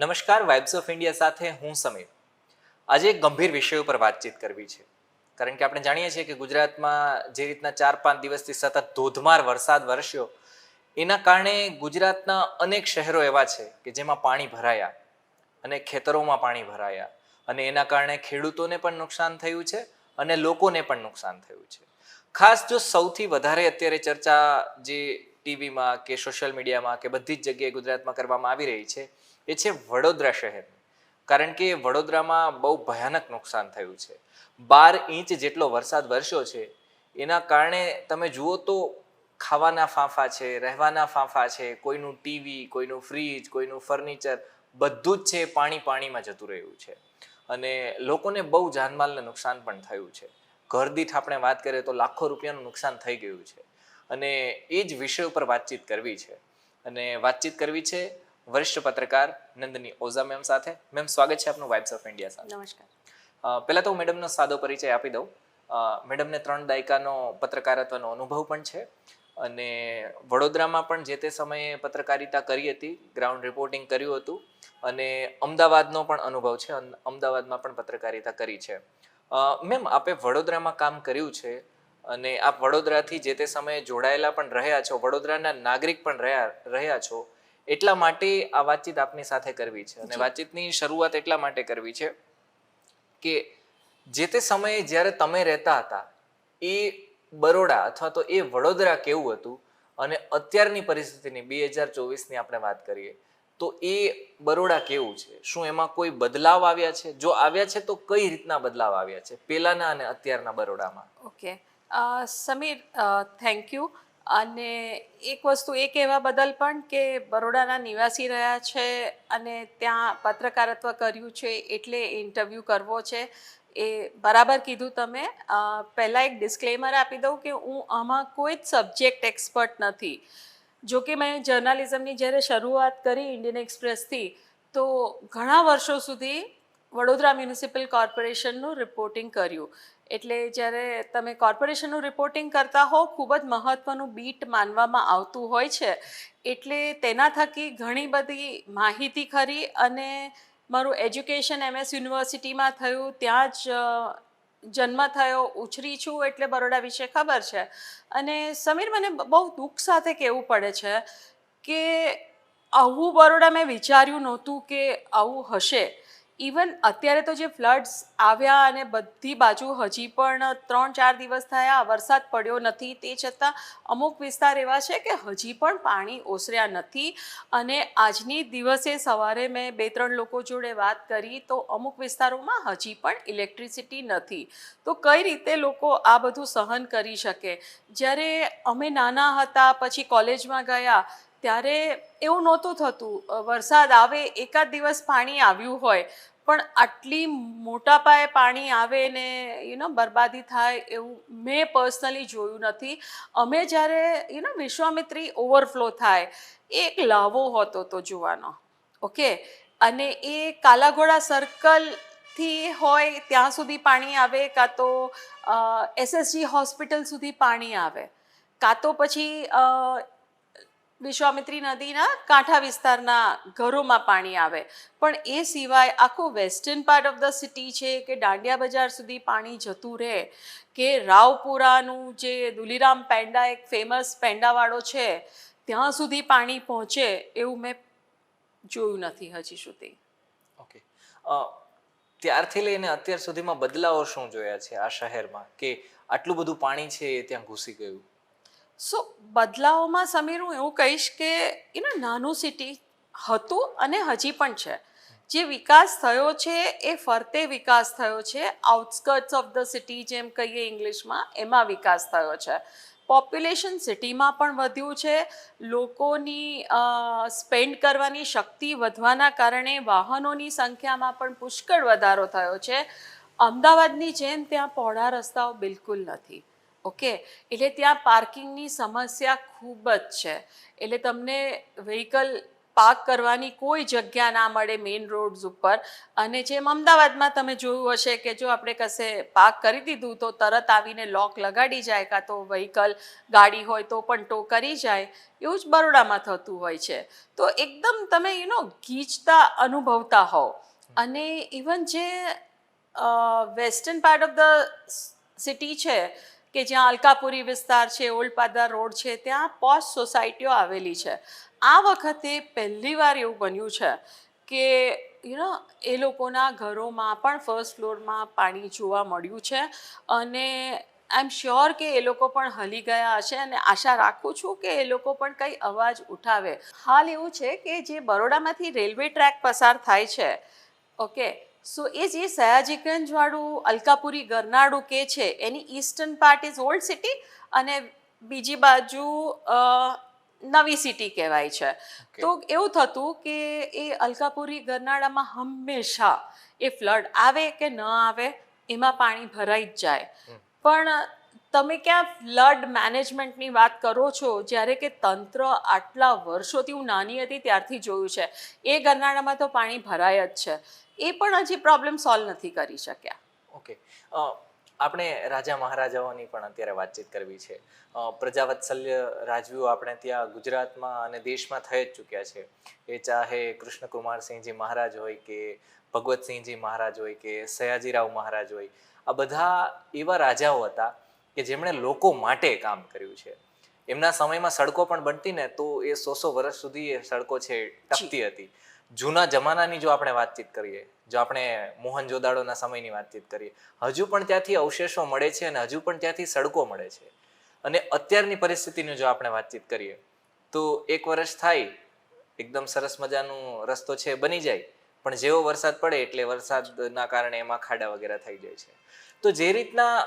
નમસ્કાર vibes of India સાથે હું સમીર. આજે એક ગંભીર વિષય ઉપર વાતચીત કરવી છે. કારણ કે આપણે જાણીએ છીએ કે ગુજરાતમાં જે રીતના ચાર પાંચ દિવસથી સતત ધોધમાર વરસાદ વરસ્યો, એના કારણે ગુજરાતના અનેક શહેરો એવા છે કે જેમાં પાણી ભરાયા અને ખેતરોમાં પાણી ભરાયા અને એના કારણે ખેડૂતોને પણ નુકસાન થયું છે અને લોકોને પણ નુકસાન થયું છે. ખાસ જો સૌથી વધારે અત્યારે ચર્ચા જે ટીવીમાં કે સોશિયલ મીડિયામાં કે બધી જ જગ્યાએ ગુજરાતમાં કરવામાં આવી રહી છે એ છે વડોદરા શહેરની. કારણ કે વડોદરામાં બહુ ભયાનક નુકસાન થયું છે. બાર ઇંચ જેટલો વરસાદ વરસ્યો છે, એના કારણે તમે જુઓ તો ખાવાના ફાંફા છે, રહેવાના ફાંફા છે, કોઈનું ટીવી કોઈનું ફ્રીજ કોઈનું ફર્નિચર બધું જ છે, પાણી પાણીમાં જતું રહ્યું છે. અને લોકોને બહુ જાનમાલને નુકસાન પણ થયું છે. ઘર દીઠ આપણે વાત કરીએ તો લાખો રૂપિયાનું નુકસાન થઈ ગયું છે. અને એ જ વિષય ઉપર વાતચીત કરવી છે. અને વાતચીત કરવી છે વરિષ્ઠ પત્રકાર નંદની ઓઝા મેમ સાથે. મેમ સ્વાગત છે આપનું વાઇબ્સ ઓફ ઇન્ડિયા સાથે. નમસ્કાર. પહેલાં તો હું મેડમનો સાદો પરિચય આપી દઉં. મેડમને ત્રણ દાયકાનો પત્રકારત્વનો અનુભવ પણ છે અને વડોદરામાં પણ જે તે સમયે પત્રકારિતા કરી હતી ગ્રાઉન્ડ રિપોર્ટિંગ કર્યું હતું અને અમદાવાદનો પણ અનુભવ છે અમદાવાદમાં પણ પત્રકારિતા કરી છે. મેમ આપે વડોદરામાં કામ કર્યું છે અને આપ વડોદરાથી જે તે સમયે જોડાયેલા પણ રહ્યા છો વડોદરાના નાગરિક પણ રહ્યા રહ્યા છો એટલા માટે આ વાતચીત આપની સાથે કરવી છે અને વાતચીતની શરૂઆત એટલા માટે કરવી છે કે જે તે સમયે જ્યારે તમે રહેતા હતા એ બરોડા અથવા તો એ વડોદરા કેવું હતું અને અત્યારની પરિસ્થિતિની બે હજાર ચોવીસની આપણે વાત કરીએ તો એ બરોડા કેવું છે? શું એમાં કોઈ બદલાવ આવ્યા છે? જો આવ્યા છે તો કઈ રીતના બદલાવ આવ્યા છે? પેલાના અને અત્યારના બરોડામાં. ઓકે. સમીર થેન્ક યુ અને એક વસ્તુ એ કહેવા બદલ પણ કે બરોડાના નિવાસી રહ્યા છે અને ત્યાં પત્રકારત્વ કર્યું છે એટલે ઇન્ટરવ્યૂ કરવો છે. એ બરાબર કીધું તમે. પહેલાં એક ડિસ્ક્લેમર આપી દઉં કે હું આમાં કોઈ જ સબ્જેક્ટ એક્સપર્ટ નથી. જો કે મેં જર્નાલિઝમની જ્યારે શરૂઆત કરી ઇન્ડિયન એક્સપ્રેસથી તો ઘણા વર્ષો સુધી વડોદરા મ્યુનિસિપલ કોર્પોરેશનનું રિપોર્ટિંગ કર્યું. એટલે જ્યારે તમે કોર્પોરેશનનું રિપોર્ટિંગ કરતા હો ખૂબ જ મહત્ત્વનું બીટ માનવામાં આવતું હોય છે. એટલે તેના થકી ઘણી બધી માહિતી ખરી અને મારું એજ્યુકેશન એમએસ યુનિવર્સિટીમાં થયું, ત્યાં જ જન્મ થયો, ઉછરી છું એટલે બરોડા વિશે ખબર છે. અને સમીર, મને બહુ દુઃખ સાથે કહેવું પડે છે કે આવું બરોડા મેં વિચાર્યું નહોતું કે આવું હશે. ઇવન અત્યારે તો જે ફ્લડ્સ આવ્યા અને બધી બાજુ હજી પણ ત્રણ ચાર દિવસ થયા વરસાદ પડ્યો નથી. તે છતાં અમુક વિસ્તાર એવા છે કે હજી પણ પાણી ઓસર્યા નથી. અને આજની દિવસે સવારે મેં બે ત્રણ લોકો જોડે વાત કરી તો અમુક વિસ્તારોમાં હજી પણ ઇલેક્ટ્રિસિટી નથી. તો કઈ રીતે લોકો આ બધું સહન કરી શકે? જ્યારે અમે નાના હતા, પછી કોલેજમાં ગયા, ત્યારે એવું નહોતું થતું. વરસાદ આવે, એકાદ દિવસ પાણી આવ્યું હોય પણ આટલી મોટા પાયે પાણી આવે ને યુ નો બરબાદી થાય એવું મેં પર્સનલી જોયું નથી. અમે જ્યારે યુ નો વિશ્વામિત્રી ઓવરફ્લો થાય એ એક લાવો હોતો તો જોવાનો ઓકે અને એ કાલાઘોડા સર્કલથી હોય ત્યાં સુધી પાણી આવે કાં તો એસએસજી હોસ્પિટલ સુધી પાણી આવે. કાં તો પછી વિશ્વામિત્રી નદીના કાંઠા વિસ્તારના ઘરોમાં પાણી આવે. પણ એ સિવાય આખો western part of the city છે કે દાંડિયા બજાર સુધી પાણી જતું રહે, કે રાવપુરાનું જે દુલીરામ પેંડા એક ફેમસ પેંડાવાળો છે, ત્યાં સુધી પાણી પહોંચે એવું મેં જોયું નથી હજી સુધી. ઓકે ત્યારથી લઈને અત્યાર સુધીમાં બદલાવો શું જોયા છે આ શહેરમાં? કે આટલું બધું પાણી છે એ ત્યાં ઘૂસી ગયું? સો બદલાવમાં સમીર, હું એવું કહીશ કે એનું નાનું સિટી હતું અને હજી પણ છે. જે વિકાસ થયો છે, એ ફરતે વિકાસ થયો છે. આઉટસ્કર્ટ્સ ઓફ ધ સિટી જેમ કહીએ ઇંગ્લિશમાં, એમાં વિકાસ થયો છે. પોપ્યુલેશન સિટીમાં પણ વધ્યું છે. લોકોની સ્પેન્ડ કરવાની શક્તિ વધવાના કારણે વાહનોની સંખ્યામાં પણ પુષ્કળ વધારો થયો છે. અમદાવાદની જેમ ત્યાં પહોળા રસ્તાઓ બિલકુલ નથી. ઓકે? એટલે ત્યાં પાર્કિંગની સમસ્યા ખૂબ જ છે. એટલે તમને વ્હીકલ પાર્ક કરવાની કોઈ જગ્યા ના મળે મેઇન રોડ્સ ઉપર. અને જેમ અમદાવાદમાં તમે જોયું હશે કે જો આપણે કશે પાર્ક કરી દીધું તો તરત આવીને લોક લગાડી જાય કાં તો વ્હીકલ ગાડી હોય તો પણ ટો કરી જાય. એવું જ બરોડામાં થતું હોય છે. તો એકદમ તમે યુનો ગીચતા અનુભવતા હોવ. અને ઇવન જે western part of the city છે કે જ્યાં અલકાપુરી વિસ્તાર છે ઓલ્ડપાદા રોડ છે, ત્યાં પોશ સોસાયટીઓ આવેલી છે. આ વખતે પહેલીવાર એવું બન્યું છે કે યુ નો એ લોકોના ઘરોમાં પણ ફર્સ્ટ ફ્લોરમાં પાણી જોવા મળ્યું છે અને આઈ એમ શ્યોર કે એ લોકો પણ હલી ગયા હશે અને આશા રાખું છું કે એ લોકો પણ કંઈ અવાજ ઉઠાવે. હાલ એવું છે કે જે બરોડામાંથી રેલવે ટ્રેક પસાર થાય છે ઓકે સો એ જે સયાજીગંજવાળું અલકાપુરી ગરનાળું કે છે એની eastern part is old city અને બીજી બાજુ નવી સિટી કહેવાય છે તો એવું થતું કે એ અલકાપુરી ગરનાળામાં હંમેશા એ ફ્લડ આવે કે ન આવે એમાં પાણી ભરાઈ જ જાય પણ તમે ક્યાં ફ્લડ મેનેજમેન્ટની વાત કરો છો જ્યારે કે તંત્ર આટલા વર્ષોથી હું નાની હતી ત્યારથી જોયું છે એ ગરનાળામાં તો પાણી ભરાય જ છે એ પણ હજી પ્રોબ્લેમ સોલ્વ નથી કરી શક્યા. ઓકે આપણે રાજા મહારાજાઓની પણ અત્યારે વાતચીત કરવી છે. પ્રજાવત્સલ્ય રાજવીઓ આપણે ત્યાં ગુજરાતમાં અને દેશમાં થઈ જ ચૂક્યા છે. એ ચાહે કૃષ્ણકુમારસિંહજી મહારાજ હોય કે ભગવતસિંહજી મહારાજ હોય કે સયાજીરાવ મહારાજ હોય આ બધા એવા રાજાઓ હતા કે જેમણે લોકો માટે કામ કર્યું છે. એમના સમયમાં સડકો પણ બનતી ને તો એ સો સો વર્ષ સુધી એ સડકો છે ટકતી હતી. જૂના જમાનાની જો આપણે વાતચીત કરીએ, જો આપણે મોહન જોદાડોના સમયની વાતચીત કરીએ, હજુ પણ ત્યાંથી અવશેષો મળે છે અને હજુ પણ ત્યાંથી સડકો મળે છે. અને અત્યારની પરિસ્થિતિની જો આપણે વાતચીત કરીએ, તો એક વર્ષ થાય, એકદમ સરસ મજાનું રસ્તો છે, બની જાય, પણ જેવો વરસાદ પડે એટલે વરસાદના કારણે એમાં ખાડા વગેરે થઈ જાય છે. તો જે રીતના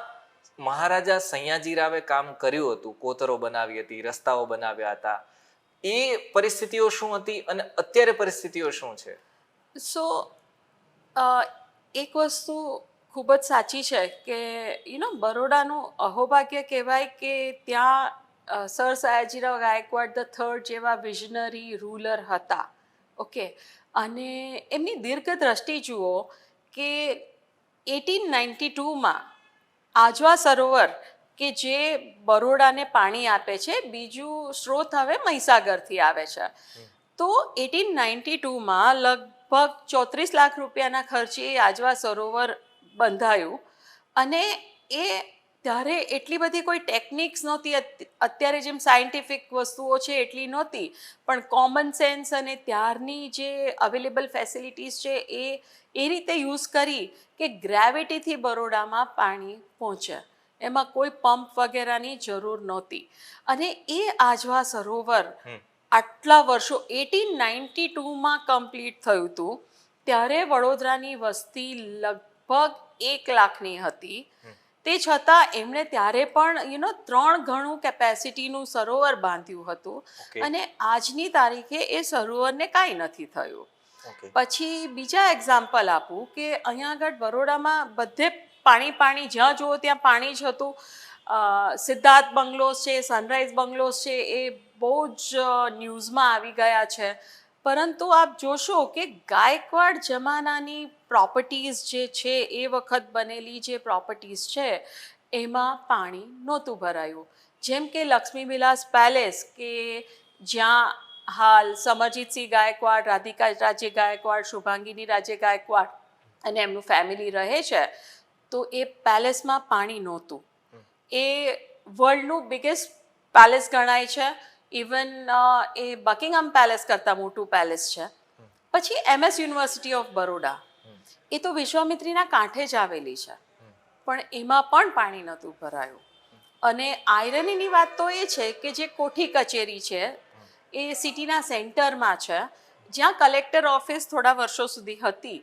મહારાજા સયાજીરાવે કામ કર્યું હતું, કોતરો બનાવી હતી, રસ્તાઓ બનાવ્યા હતા એ પરિસ્થિતિઓ શું હતી અને અત્યારે પરિસ્થિતિઓ શું છે? સો એક વસ્તુ ખૂબ જ સાચી છે કે યુ નો બરોડાનું અહોભાગ્ય કહેવાય કે ત્યાં sir Sayajirao Gaekwad the third જેવા વિઝનરી રૂલર હતા. ઓકે અને એમની દીર્ઘ દ્રષ્ટિ જુઓ કે એટીન નાઇન્ટી ટુમાં આજવા સરોવર કે જે બરોડાને પાણી આપે છે, બીજું સ્ત્રોત હવે મહીસાગરથી આવે છે. તો એટીન નાઇન્ટી ટુમાં લગભગ ચોત્રીસ લાખ રૂપિયાના ખર્ચે આજવા સરોવર બંધાયું અને એ ત્યારે એટલી બધી કોઈ ટેકનિક્સ નહોતી અત્યારે જેમ સાયન્ટિફિક વસ્તુઓ છે એટલી નહોતી, પણ કોમન સેન્સ અને ત્યારની જે અવેલેબલ ફેસિલિટીઝ છે એ એ રીતે યુઝ કરી કે ગ્રેવિટીથી બરોડામાં પાણી પહોંચે. એમાં કોઈ પંપ વગેરેની જરૂર નહોતી. અને એ આજવા સરોવર આટલા વર્ષો એટીન નાઇન્ટી ટુમાં કમ્પ્લીટ થયું હતું ત્યારે વડોદરાની વસ્તી લગભગ એક લાખની હતી. તે છતાં એમણે ત્યારે પણ યુ નો ત્રણ ગણું કેપેસિટીનું સરોવર બાંધ્યું હતું. અને આજની તારીખે એ સરોવરને કાંઈ નથી થયું. પછી બીજા એક્ઝામ્પલ આપું કે અહીંયા આગળ બરોડામાં બધે પાણી પાણી જ્યાં જુઓ ત્યાં પાણી જ હતું. સિદ્ધાર્થ બંગલોઝ છે, સનરાઈઝ બંગલોઝ છે, એ બહુ જ ન્યૂઝમાં આવી ગયા છે. પરંતુ આપ જોશો કે ગાયકવાડ જમાનાની પ્રોપર્ટીઝ જે છે, એ વખત બનેલી જે પ્રોપર્ટીઝ છે, એમાં પાણી નહોતું ભરાયું. જેમ કે લક્ષ્મી વિલાસ પેલેસ કે જ્યાં હાલ સમરજીતસિંહ ગાયકવાડ, રાધિકા રાજે ગાયકવાડ, શુભાંગીની રાજે ગાયકવાડ અને એમનું ફેમિલી રહે છે તો એ પેલેસમાં પાણી નહોતું. એ વર્લ્ડનું બિગેસ્ટ પેલેસ ગણાય છે. ઇવન એ બકિંગહામ પેલેસ કરતાં મોટું પેલેસ છે. પછી એમએસ યુનિવર્સિટી ઓફ બરોડા એ તો વિશ્વામિત્રીના કાંઠે જ આવેલી છે. પણ એમાં પણ પાણી નહોતું ભરાયું. અને આયરનીની વાત તો એ છે કે જે કોઠી કચેરી છે, એ સિટીના સેન્ટરમાં છે. જ્યાં કલેક્ટર ઓફિસ થોડા વર્ષો સુધી હતી.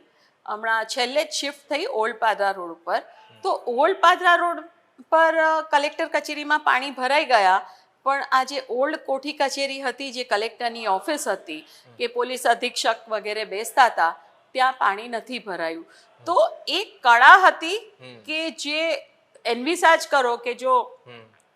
હમણાં છેલ્લે જ શિફ્ટ થઈ ઓલ્ડ પાદરા રોડ ઉપર. તો ઓલ્ડ પાદરા રોડ પર કલેક્ટર કચેરીમાં પાણી ભરાઈ ગયા પણ આ જે ઓલ્ડ કોઠી કચેરી હતી જે કલેક્ટરની ઓફિસ હતી કે પોલીસ અધિક્ષક વગેરે બેસતા હતા ત્યાં પાણી નથી ભરાયું. તો એક કળા હતી કે જે એન્વિસાજ કરો કે જો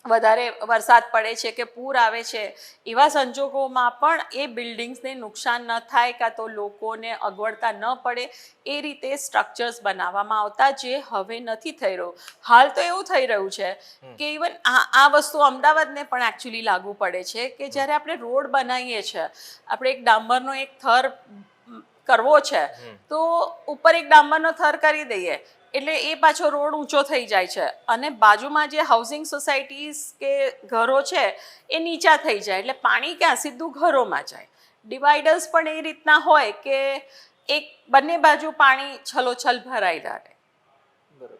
વધારે વરસાદ પડે છે કે પૂર આવે છે એવા સંજોગોમાં પણ એ બિલ્ડિંગ્સને નુકસાન ન થાય કાં તો લોકોને અગવડતા ન પડે એ રીતે સ્ટ્રક્ચર્સ બનાવવામાં આવતા જે હવે નથી થઈ રહ્યું. હાલ તો એવું થઈ રહ્યું છે કે ઇવન આ આ વસ્તુ અમદાવાદને પણ એકચ્યુઅલી લાગુ પડે છે કે જ્યારે આપણે રોડ બનાવીએ છીએ આપણે એક ડાંબરનો એક થર કરવો છે તો ઉપર એક ડાંબરનો થર કરી દઈએ. એટલે એ પાછો રોડ ઊંચો થઈ જાય છે. અને બાજુમાં જે હાઉસિંગ સોસાયટીઝ કે ઘરો છે, એ નીચા થઈ જાય. એટલે પાણી ક્યાં? સીધું ઘરોમાં જાય. ડિવાઈડર્સ પણ એ રીતના હોય કે એક બંને બાજુ પાણી છલોછલ ભરાઈ રહે. બરોબર.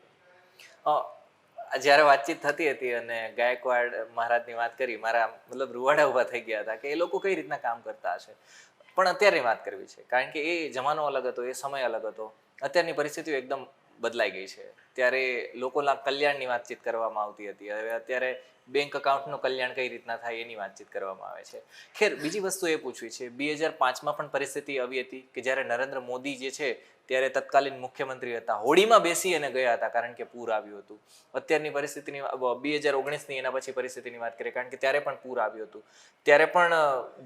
જ્યારે વાતચીત થતી હતી અને ગાયકવાડ મહારાજની વાત કરી, મારા મતલબ રૂવાડા ઊભા થઈ ગયા હતા કે એ લોકો કઈ રીતના કામ કરતા હશે? પણ અત્યારની વાત કરવી છે. કારણ કે એ જમાનો અલગ હતો, એ સમય અલગ હતો. અત્યારની પરિસ્થિતિઓ એકદમ બદલાઈ ગઈ છે. ત્યારે લોકોના કલ્યાણની વાતચીત કરવામાં આવતી હતી. હવે અત્યારે બેંક અકાઉન્ટનું કલ્યાણ કઈ રીતના થાય એની વાતચીત કરવામાં આવે છે. ખેર, બીજી વસ્તુ એ પૂછવી છે. બે હજાર પાંચમાં પણ પરિસ્થિતિ આવી હતી કે જ્યારે નરેન્દ્ર મોદી જે છે ત્યારે તત્કાલીન મુખ્યમંત્રી હતા હોડીમાં બેસી અને ગયા હતા કારણ કે પૂર આવ્યું હતું. અત્યારની પરિસ્થિતિની બે હજાર ઓગણીસની એના પછી પરિસ્થિતિની વાત કરીએ કારણ કે ત્યારે પણ પૂર આવ્યું હતું. ત્યારે પણ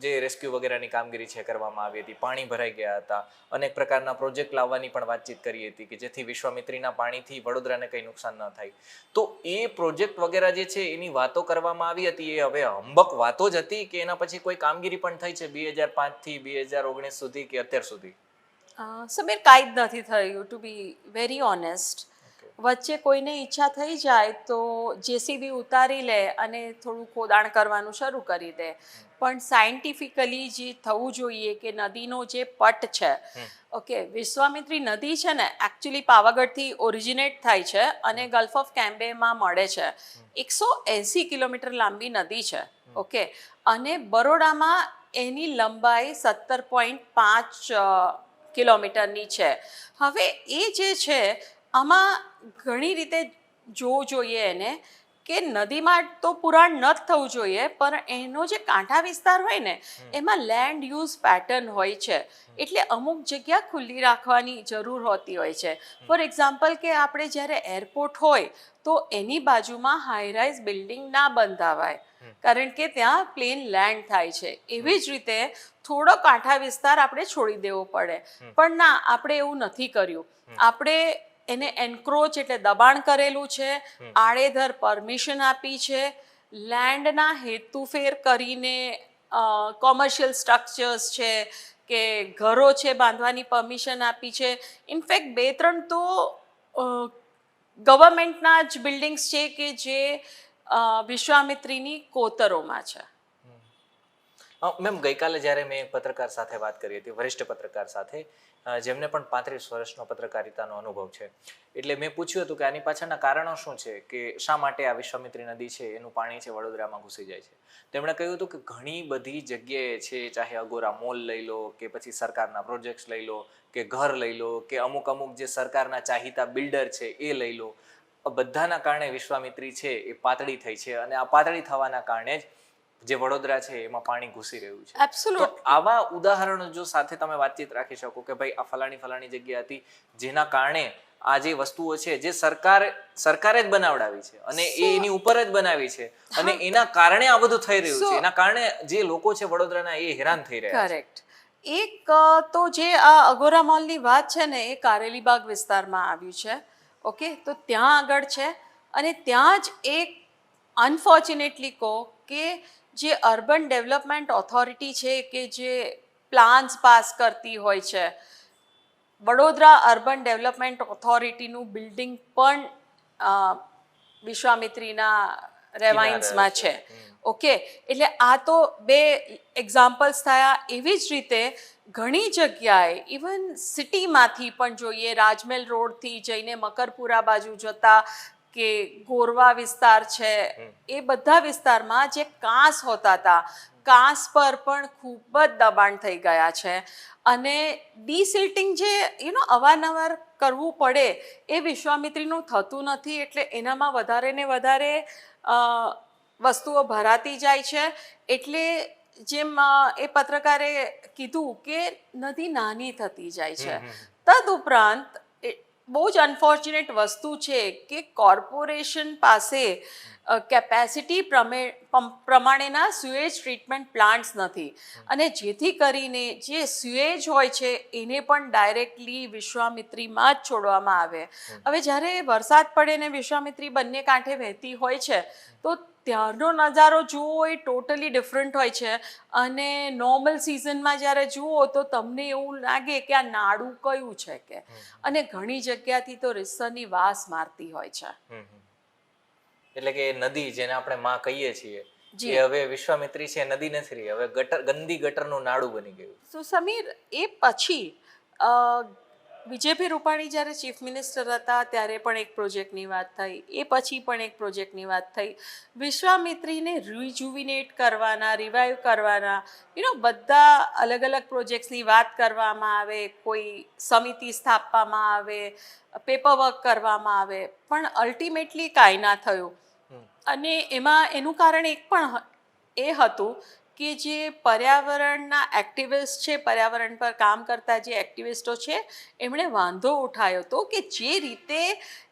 જે રેસ્ક્યુ વગેરેની કામગીરી છે કરવામાં આવી હતી. પાણી ભરાઈ ગયા હતા. અનેક પ્રકારના પ્રોજેક્ટ લાવવાની પણ વાતચીત કરી હતી કે જેથી વિશ્વામિત્રીના પાણીથી વડોદરાને કંઈ નુકસાન ન થાય. તો એ પ્રોજેક્ટ વગેરે જે છે એની વાતો કરવામાં આવી હતી. એ હવે હંબક વાતો જ હતી કે એના પછી કોઈ કામગીરી પણ થઈ છે બે હજાર પાંચથી બે હજાર ઓગણીસ સુધી કે અત્યાર સુધી? સમીર કાંઈ જ નથી થયું ટુ બી વેરી ઓનેસ્ટ વચ્ચે કોઈને ઈચ્છા થઈ જાય તો જેસીબી ઉતારી લે અને થોડું ખોદાણ કરવાનું શરૂ કરી દે. પણ સાયન્ટિફિકલી જે થવું જોઈએ કે નદીનો જે પટ છે ઓકે વિશ્વામિત્રી નદી છે ને એકચ્યુઅલી પાવાગઢથી ઓરિજિનેટ થાય છે અને ગલ્ફ ઓફ કેમ્બેમાં મળે છે. એકસો એંસી કિલોમીટર લાંબી નદી છે ઓકે અને બરોડામાં એની લંબાઈ સત્તર પોઈન્ટ પાંચ કિલોમીટરની છે. હવે એ જે છે આમાં ઘણી રીતે જોવું જોઈએ એને કે નદીમાં તો પુરાણ ન થવું જોઈએ પણ એનો જે કાંઠા વિસ્તાર હોય ને એમાં લેન્ડ યુઝ પેટર્ન હોય છે. એટલે અમુક જગ્યા ખુલ્લી રાખવાની જરૂર હોતી હોય છે. ફોર એક્ઝામ્પલ કે આપણે જ્યારે એરપોર્ટ હોય તો એની બાજુમાં હાઈરાઇઝ બિલ્ડિંગ ના બંધાવાય. કારણ કે ત્યાં પ્લેન લેન્ડ થાય છે. એવી જ રીતે થોડો કાંઠા વિસ્તાર આપણે છોડી દેવો પડે. પણ ના આપણે એવું નથી કર્યું. આપણે એને એન્ક્રોચ એટલે દબાણ કરેલું છે આડેધર પરમિશન આપી છે લેન્ડના હેતુફેર કરીને કોમર્શિયલ સ્ટ્રક્ચર્સ છે કે ઘરો છે બાંધવાની પરમિશન આપી છે. ઇનફેક્ટ બે ત્રણ તો ગવર્મેન્ટના જ બિલ્ડિંગ્સ છે કે જે વિશ્વામિત્રીની કોતરોમાં છે. મેમ, ગઈકાલે જ્યારે મેં પત્રકાર સાથે વાત કરી હતી, વરિષ્ઠ પત્રકાર સાથે જેમને પણ પાંત્રીસ વર્ષનો પત્રકારિતાનો અનુભવ છે. એટલે મેં પૂછ્યું હતું કે આની પાછળના કારણો શું છે, કે શા માટે આ વિશ્વામિત્રી નદી છે, એનું પાણી છે, વડોદરામાં ઘૂસી જાય છે. તેમણે કહ્યું હતું કે ઘણી બધી જગ્યાએ છે, ચાહે અગોરા મોલ લઈ લો, કે પછી સરકારના પ્રોજેક્ટ્સ લઈ લો, કે ઘર લઈ લો, કે અમુક અમુક જે સરકારના ચાહિતા બિલ્ડર છે, એ લઈ લો. બધાના કારણે વિશ્વામિત્રી છે એ પાતળી થઈ છે અને આ પાતળી થવાના કારણે જ જે વડોદરા છે એમાં પાણી ઘૂસી રહ્યું છે. તો આવા ઉદાહરણો જો સાથે તમે વાતચીત રાખી શકો કે ભાઈ આ ફલાણી ફલાણી જગ્યા હતી જેના કારણે આ જે વસ્તુઓ છે જે સરકાર સરકારે જ બનાવડાવી છે અને એ એની ઉપર જ બનાવી છે અને એના કારણે આ બધું થઈ રહ્યું છે. એના કારણે જે લોકો છે વડોદરાના એ હેરાન થઈ રહ્યા છે. કરેક્ટ એક તો જે આ અગોરા મોલની વાત છે ને એ કારેલીબાગ વિસ્તારમાં આવ્યું છે. ઓકે? તો ત્યાં આગળ છે. અને ત્યાં જ એક અનફોર્ચ્યુનેટલી કહો કે જે અર્બન ડેવલપમેન્ટ ઓથોરિટી છે કે જે પ્લાન્સ પાસ કરતી હોય છે. વડોદરા અર્બન ડેવલપમેન્ટ ઓથોરિટીનું બિલ્ડિંગ પણ વિશ્વામિત્રીના રેવાઇન્સમાં છે. ઓકે? એટલે આ તો બે એક્ઝામ્પલ્સ થયા. એવી જ રીતે ઘણી જગ્યાએ ઇવન સિટીમાંથી પણ જોઈએ રાજમહેલ રોડથી જઈને મકરપુરા બાજુ જતા કે ગોરવા વિસ્તાર છે એ બધા વિસ્તારમાં જે કાંસ હોતા હતા કાંસ પર પણ ખૂબ જ દબાણ થઈ ગયા છે. અને ડીસિલ્ટિંગ જે યુ નો અવારનવાર કરવું પડે એ વિશ્વામિત્રીનું થતું નથી એટલે એનામાં વધારે ને વધારે વસ્તુઓ ભરાતી જાય છે. એટલે જેમ એ પત્રકારે કીધું કે નદી નાની થતી જાય છે. તદુપરાંત એ- બહુ જ અનફોર્ચ્યુનેટ વસ્તુ છે કે કોર્પોરેશન પાસે કેપેસિટી પ્રમાણેના સુએજ ટ્રીટમેન્ટ પ્લાન્ટ્સ નથી. અને જેથી કરીને જે સુએજ હોય છે એને પણ ડાયરેક્ટલી વિશ્વામિત્રીમાં જ છોડવામાં આવે. હવે જ્યારે વરસાદ પડે ને વિશ્વામિત્રી બંને કાંઠે વહેતી હોય છે તો ત્યારનો નજારો જુઓ એ ટોટલી ડિફરન્ટ હોય છે. અને નોર્મલ સિઝનમાં જ્યારે જુઓ તો તમને એવું લાગે કે આ નાડું કયું છે કે? અને ઘણી જગ્યાથી તો રીસરની વાસ મારતી હોય છે. એટલે કે નદી જેને આપણે માં કહીએ છીએ જી. હવે વિશ્વામિત્રી છે નદી નથી રહી. હવે ગટર ગંદી ગટરનું નાડું બની ગયું. તો સમીર એ પછી વિજયભાઈ રૂપાણી જ્યારે ચીફ મિનિસ્ટર હતા ત્યારે પણ એક પ્રોજેક્ટની વાત થઈ એ પછી પણ એક પ્રોજેક્ટની વાત થઈ. વિશ્વામિત્રીને રિજુવિનેટ કરવાના રિવાઇવ કરવાના યુનો બધા અલગ અલગ પ્રોજેક્ટ્સની વાત કરવામાં આવે કોઈ સમિતિ સ્થાપવામાં આવે પેપર વર્ક કરવામાં આવે પણ અલ્ટિમેટલી કાંઈ ના થયું. અને એમાં એનું કારણ એક પણ એ હતું કે જે પર્યાવરણના એક્ટિવિસ્ટ છે પર્યાવરણ પર કામ કરતા જે એક્ટિવિસ્ટો છે એમણે વાંધો ઉઠાવ્યો હતો કે જે રીતે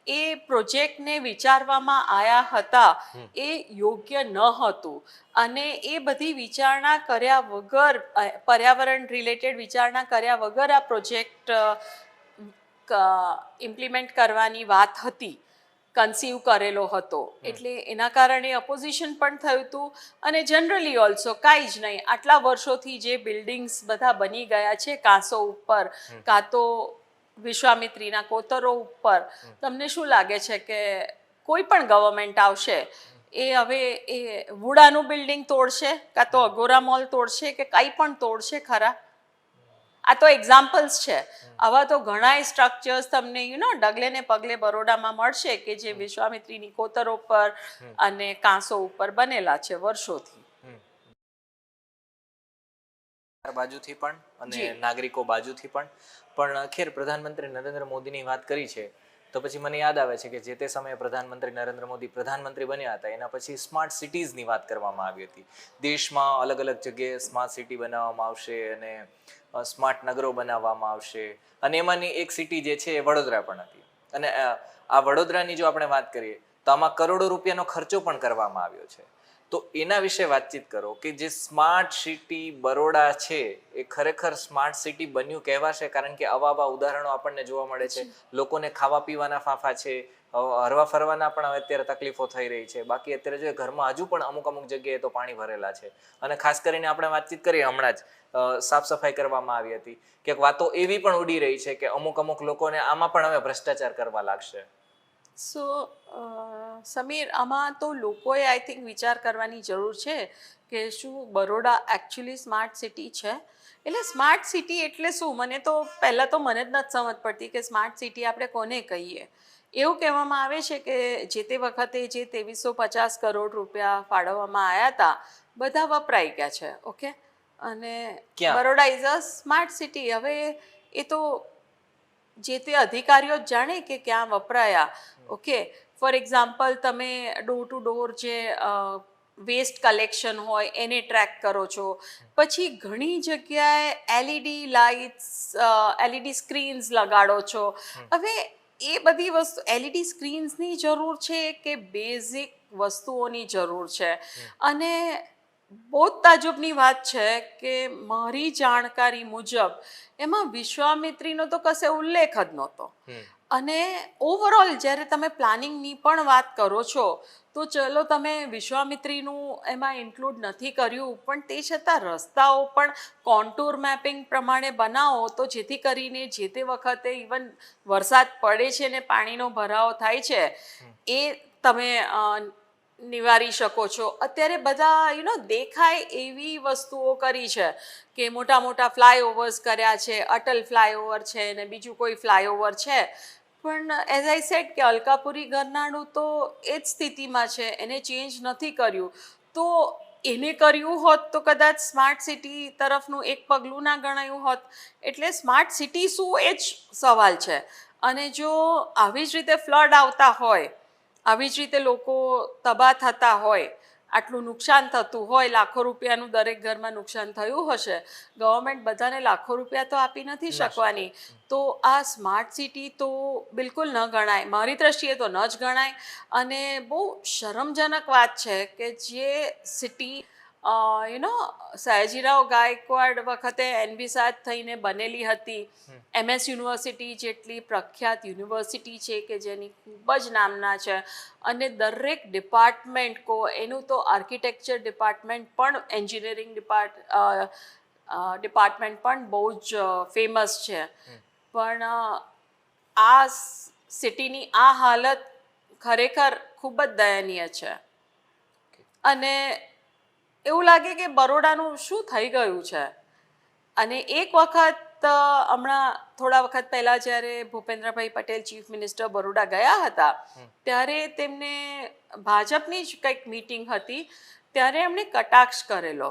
એ પ્રોજેક્ટને વિચારવામાં આવ્યા હતા એ યોગ્ય ન હતું. અને એ બધી વિચારણા કર્યા વગર પર્યાવરણ રિલેટેડ વિચારણા કર્યા વગર આ પ્રોજેક્ટ ઇમ્પ્લિમેન્ટ કરવાની વાત હતી. કન્સીવ કરેલો હતો. એટલે એના કારણે અપોઝિશન પણ થયું હતું અને જનરલી ઓલ્સો કાંઈ જ નહીં. આટલા વર્ષોથી જે બિલ્ડિંગ્સ બધા બની ગયા છે કાંસો ઉપર કાં તો વિશ્વામિત્રીના કોતરો ઉપર તમને શું લાગે છે કે કોઈ પણ ગવર્મેન્ટ આવશે એ હવે એ વુડાનું બિલ્ડિંગ તોડશે કાં તો અગોરા મોલ તોડશે કે કાંઈ પણ તોડશે ખરા? આ તો એક્ઝામ્પલ્સ છે. આવા તો ઘણા સ્ટ્રક્ચર્સ તમને યુ નો ડગલે ને પગલે બરોડામાં મળશે કે જે વિશ્વામિત્રીની કોતરો પર અને કાંસો ઉપર બનેલા છે વર્ષોથી. બાજુથી પણ અને નાગરિકો બાજુથી પણ. પણ ખેર પ્રધાનમંત્રી નરેન્દ્ર મોદીની વાત કરી છે તો પછી મને યાદ આવે છે કે જે તે સમયે પ્રધાનમંત્રી નરેન્દ્ર મોદી પ્રધાનમંત્રી બન્યા હતા એના પછી સ્માર્ટ સિટીઝની વાત કરવામાં આવી હતી. દેશમાં અલગ અલગ જગ્યાએ સ્માર્ટ સિટી બનાવવામાં આવશે અને સ્માર્ટ નગરો બનાવવામાં આવશે. અને એમાંની એક સિટી જે છે એ વડોદરા પણ હતી. અને આ વડોદરાની જો આપણે વાત કરીએ, તો આમાં કરોડો રૂપિયાનો ખર્ચો પણ કરવામાં આવ્યો છે. તો એના વિશે વાતચીત કરો કે જે સ્માર્ટ સિટી બરોડા છે એ ખરેખર સ્માર્ટ સિટી બન્યું કહેવાશે? કારણ કે આવા આવા ઉદાહરણો આપણને જોવા મળે છે. લોકોને ખાવા પીવાના ફાંફા છે હરવા ફરવાના પણ હવે અત્યારે તકલીફો થઈ રહી છે. બાકી અત્યારે જો ઘરમાં હજુ પણ અમુક અમુક જગ્યાએ તો પાણી ભરેલા છે. અને ખાસ કરીને આપણે વાતચીત કરીએ હમણાં જ સાફ સફાઈ કરવામાં આવી હતી. કે વાતો એવી પણ ઉડી રહી છે કે અમુક અમુક લોકોને આમાં પણ હવે ભ્રષ્ટાચાર કરવા લાગશે. સો સમીર આમાં તો લોકોએ આઈ થિંક વિચાર કરવાની જરૂર છે કે શું બરોડા એકચ્યુઅલી સ્માર્ટ સિટી છે? એટલે સ્માર્ટ સિટી એટલે શું? મને તો પહેલાં તો મને જ નથી સમજ પડતી કે સ્માર્ટ સિટી આપણે કોને કહીએ. એવું કહેવામાં આવે છે કે જે તે વખતે જે ત્રેવીસો પચાસ કરોડ રૂપિયા ફાળવવામાં આવ્યા હતા બધા વપરાઈ ગયા છે ઓકે અને Baroda is a smart city હવે એ તો જે તે અધિકારીઓ જાણે કે ક્યાં વપરાયા. ઓકે ફોર એક્ઝામ્પલ તમે ડોર ટુ ડોર જે વેસ્ટ કલેક્શન હોય એને ટ્રેક કરો છો. પછી ઘણી જગ્યાએ એલઈડી લાઇટ્સ એલઈડી સ્ક્રીન્સ લગાડો છો. હવે એ બધી વસ્તુ એલઈડી સ્ક્રીન્સની જરૂર છે કે બેઝિક વસ્તુઓની જરૂર છે? અને બહુ જ તાજુબની વાત છે કે મારી જાણકારી મુજબ એમાં વિશ્વામિત્રીનો તો કશે ઉલ્લેખ જ નહોતો. અને ઓવરઓલ જ્યારે તમે પ્લાનિંગની પણ વાત કરો છો તો ચલો તમે વિશ્વામિત્રીનું એમાં ઇન્ક્લુડ નથી કર્યું પણ તે છતાં રસ્તાઓ પણ કોન્ટૂર મેપિંગ પ્રમાણે બનાવો તો જેથી કરીને જે તે વખતે ઇવન વરસાદ પડે છે ને પાણીનો ભરાવો થાય છે એ તમે નિવારી શકો છો. અત્યારે બધા યુ નો દેખાય એવી વસ્તુઓ કરી છે કે મોટા મોટા ફ્લાયઓવર્સ કર્યા છે, અટલ ફ્લાયઓવર છે ને બીજું કોઈ ફ્લાયઓવર છે. પણ એઝ આઈ સેટ કે અલકાપુરી ગરનાળું તો એ જ સ્થિતિમાં છે, એને ચેન્જ નથી કર્યું. તો એને કર્યું હોત તો કદાચ સ્માર્ટ સિટી તરફનું એક પગલું ના ગણાયું હોત. એટલે સ્માર્ટ સિટી શું એ જ સવાલ છે. અને જો આવી જ રીતે ફ્લડ આવતા હોય આવી જ રીતે લોકો તબાહ થતા હોય આટલું નુકસાન થતું હોય લાખો રૂપિયાનું દરેક ઘરમાં નુકસાન થયું હશે ગવર્મેન્ટ બધાને લાખો રૂપિયા તો આપી નથી શકવાની. તો આ સ્માર્ટ સિટી તો બિલકુલ ન ગણાય મારી દ્રષ્ટિએ તો ન જ ગણાય. અને બહુ શરમજનક વાત છે કે જે city you know Sayajirao Gaekwad વખતે એનબીસાદ થઈને બનેલી હતી. એમએસ યુનિવર્સિટી જેટલી પ્રખ્યાત યુનિવર્સિટી છે કે જેની ખૂબ જ નામના છે. અને દરેક ડિપાર્ટમેન્ટ કો એનું તો આર્કિટેક્ચર ડિપાર્ટમેન્ટ પણ એન્જિનિયરિંગ ડિપાર્ટ ડિપાર્ટમેન્ટ પણ બહુ જ ફેમસ છે. પણ આ સિટીની આ હાલત ખરેખર ખૂબ જ દયનીય છે. અને એવું લાગે કે બરોડાનું શું થઈ ગયું છે? અને એક વખત હમણાં થોડા વખત પહેલાં જ્યારે ભૂપેન્દ્રભાઈ પટેલ ચીફ મિનિસ્ટર બરોડા ગયા હતા ત્યારે તેમને ભાજપની જ કંઈક મિટિંગ હતી ત્યારે એમણે કટાક્ષ કરેલો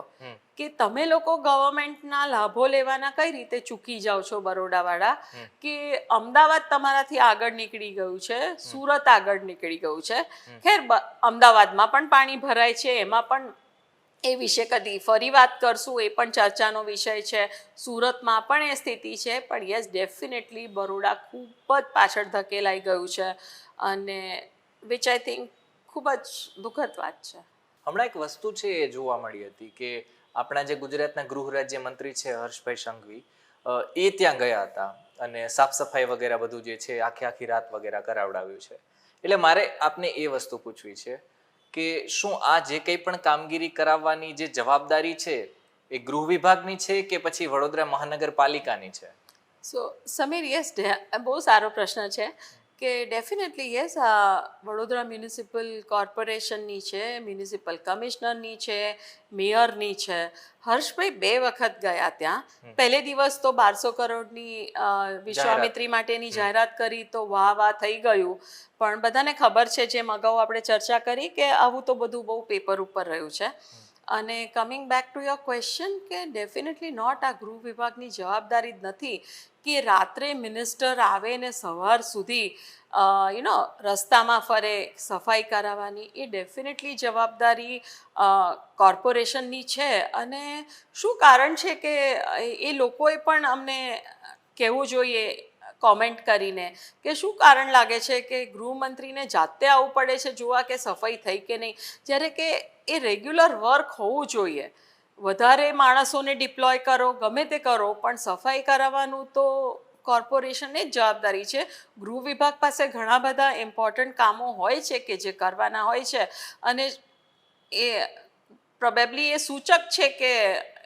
કે તમે લોકો ગવર્મેન્ટના લાભો લેવાના કઈ રીતે ચૂકી જાઓ છો બરોડાવાળા? કે અમદાવાદ તમારાથી આગળ નીકળી ગયું છે સુરત આગળ નીકળી ગયું છે. ખેર અમદાવાદમાં પણ પાણી ભરાય છે એમાં પણ એ વિશે કદી ફરી વાત કરશું, એ પણ ચર્ચાનો વિષય છે. સુરતમાં પણ એ સ્થિતિ છે, પણ યસ, ડેફિનેટલી બરોડા ખૂબ જ પાછળ ધકેલાઈ ગયું છે અને વિચ આઈ થિંક ખૂબ જ દુઃખદ વાત છે. હમણાં એક વસ્તુ છે એ જોવા મળી હતી કે આપણા જે ગુજરાતના ગૃહ રાજ્ય મંત્રી છે હર્ષભાઈ સંઘવી એ ત્યાં ગયા હતા અને સાફ સફાઈ વગેરે બધું જે છે આખી આખી રાત વગેરે કરાવડાવ્યું છે. એટલે મારે આપને એ વસ્તુ પૂછવી છે કે શું આ જે કંઈ પણ કામગીરી કરાવવાની જે જવાબદારી છે એ ગૃહ વિભાગની છે કે પછી વડોદરા મહાનગરપાલિકાની છે? સો સમીર યસ બહુ સારો પ્રશ્ન છે. કે ડેફિનેટલી યસ વડોદરા મ્યુનિસિપલ કોર્પોરેશનની છે મ્યુનિસિપલ કમિશનરની છે મેયરની છે. હર્ષભાઈ બે વખત ગયા ત્યાં. પહેલે દિવસ તો બારસો કરોડની વિશ્વામિત્રી માટેની જાહેરાત કરી તો વાહ વાહ થઈ ગયું. પણ બધાને ખબર છે જેમ અગાઉ આપણે ચર્ચા કરી કે આવું તો બધું બહુ પેપર ઉપર રહ્યું છે. અને coming back to your question કે ડેફિનેટલી નોટ આ ગૃહ વિભાગની જવાબદારી જ નથી કે રાત્રે મિનિસ્ટર આવે ને સવાર સુધી યુ નો રસ્તામાં ફરે, સફાઈ કરાવવાની, એ ડેફિનેટલી જવાબદારી કોર્પોરેશનની છે. અને શું કારણ છે કે, એ લોકોએ પણ અમને કહેવું જોઈએ કોમેન્ટ કરીને કે શું કારણ લાગે છે કે ગૃહમંત્રીને જાતે આવવું પડે છે, જોવા કે સફાઈ થઈ કે નહીં? જ્યારે કે એ રેગ્યુલર વર્ક હોવું જોઈએ. વધારે માણસોને ડિપ્લોય કરો, ગમે તે કરો, પણ સફાઈ કરાવવાનું તો કોર્પોરેશનની જ જવાબદારી છે. ગૃહ વિભાગ પાસે ઘણા બધા ઇમ્પોર્ટન્ટ કામો હોય છે કે જે કરવાના હોય છે. અને એ પ્રોબેબલી એ સૂચક છે કે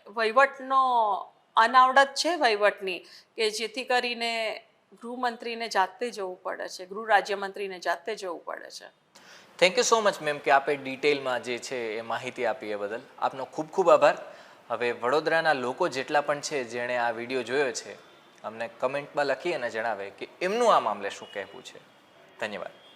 વહીવટનો અનાવડત છે વહીવટની, કે જેથી કરીને ગૃહમંત્રીને જાતે જવું પડે છે, ગૃહ રાજ્યમંત્રીને જાતે જવું પડે છે. Thank you so much ma'am કે આપે ડિટેલમાં જે છે એ માહિતી આપી એ બદલ. આપનો ખૂબ ખૂબ આભાર. હવે વડોદરાના લોકો જેટલા પણ છે જેણે આ વીડિયો જોયો છે, અમને કમેન્ટમાં લખી અને જણાવે કે એમનું આ મામલે શું કહેવું છે. ધન્યવાદ.